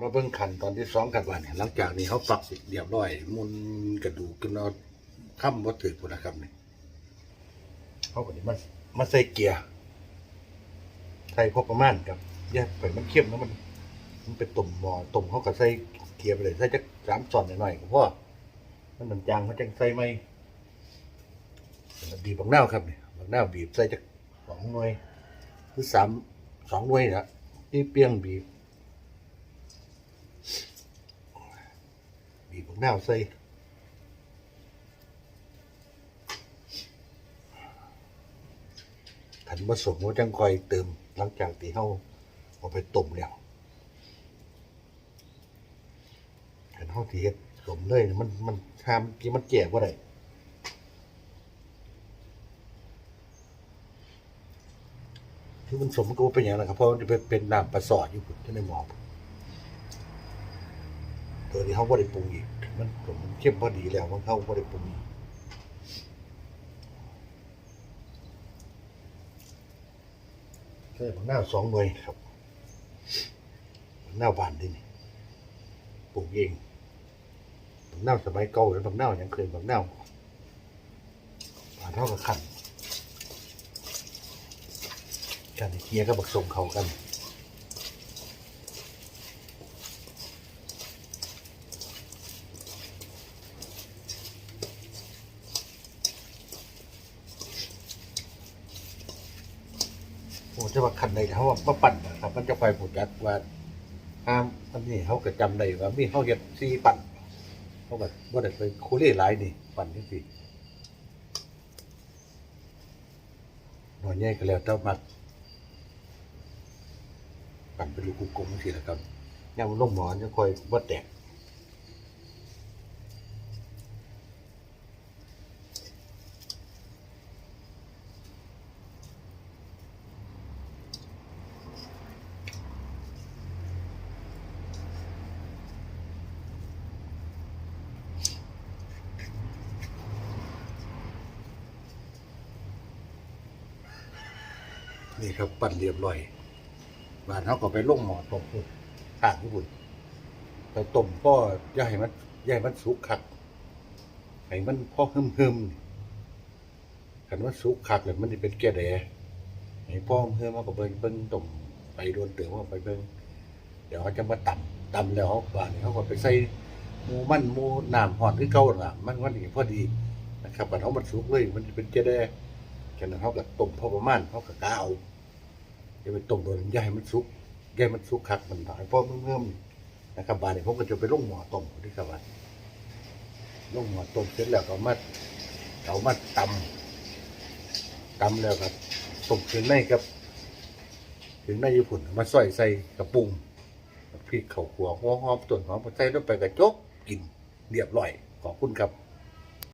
มาเบิ่งขันตอนที่สองกันวันเนี่ยหลังจากนี้เขาฝักเรียบร้อยมุนกระดูกกันเอาค่ำวัตถุพุนะครับเนี่ยเขาก็นี้มามาใส่เกียร์ใส่พอประมาณครับแยกไปมันเข้มแล้วมัน มันเป็นตุ่มหมอตุ่มเขาก็ใส่เกียร์ไปเลยใส่จักสามส่อนหน่อยๆก็พอมันมันจางเขาจังใส่ไหมบีบบักหน้าครับเนี่ยบักหน้าบีบใส่จักสองหน่วยหรือสามสองหน่วยนะที่เปียงบีบ บีบบักห น้าวใส่ขันผสมหัวจังคอยเติมหลังจากที่เขาเอาไปต้มแล้วขันเขาที่เฮ็ดสมเลยมันมันทามกี่มันแก่ว่าไรที่มันสมก็เป็นอย่างนั้นครับเพราะมันจะเป็นเป็นน้ำปลาสอดอยู่พุ่นที่ในหมอ ตัวนี้เขาบ่ได้ปรุงอีก มันผมเข้มพอดีแล้วมันเข้าบ่ได้ปรุงอีกใช่ผักหน้าสองหน่วยครับผักหน้าวบานดินี่ปลูกเองผักหน้าสมัยเก่าแล้วผักหน้ายังเคยผักหน้าวบานเท่ากับขันกันเคียก็บักส่งเขากัน โอ้จะว่าคันใดเขาว่ามาปั่นนะครับ มันจะไฟผุดยักว่าห้ามอันนี้เขาก็จำได้ว่ามีเขาเห็ดซีปั่นเขาก็ว่าได้ไปคูเล่หลายนี่ ปั่นที่สี่หน่อยใหญ่ก็แล้วแต่มักปั่นเป็นลูกกลมๆสิละครับย่ามนลงหมอนจะคอยว่าแตก นี่ครับปั่นเรียบร้อยบานเขาก็ไปลงหมอต้มพุ่นข้างญี่ปุ่นไปต้มก็ย่าให้มันย่าให้มันสุกคักให้มันพอหึมหึมๆคันว่าสุกคักเลยมันจะเป็นแก่แดให้พ่อเพิ่มมาก็เบิ่งเบิ่งต้มไปโดนเตือว่าไปเบิ่งเดี๋ยวเขาจะมาตำตำแล้วเขาบานเขาก็ไปใส่มูมันหมูน้ำห่อนที่เก่าน่ะมันมันนี่พอดีนะครับบัดเขามันสุกเลย มันจะเป็นแก่แด ฉะนั้นเขาก็ต้มพอประมาณเขาก็กาเอาอย่าไปต้มโดนอย่าให้มันสุกอย่าให้มันสุกคักมันถอยพอเมื่อมๆนะครับบานนี้ผมก็จะไปลงหม้อต้มที่ครับว่าลงหม้อต้มเสร็จแล้วก็มาเอามาตำตำแล้วครับต้มถึงในครับถึงในญี่ปุ่นมาใส่ใส่กระปุงพริกข้าขัวหัวหอมต้นหอมใส่ลงไปกระจกกินเรียบร้อยขอบคุณครับ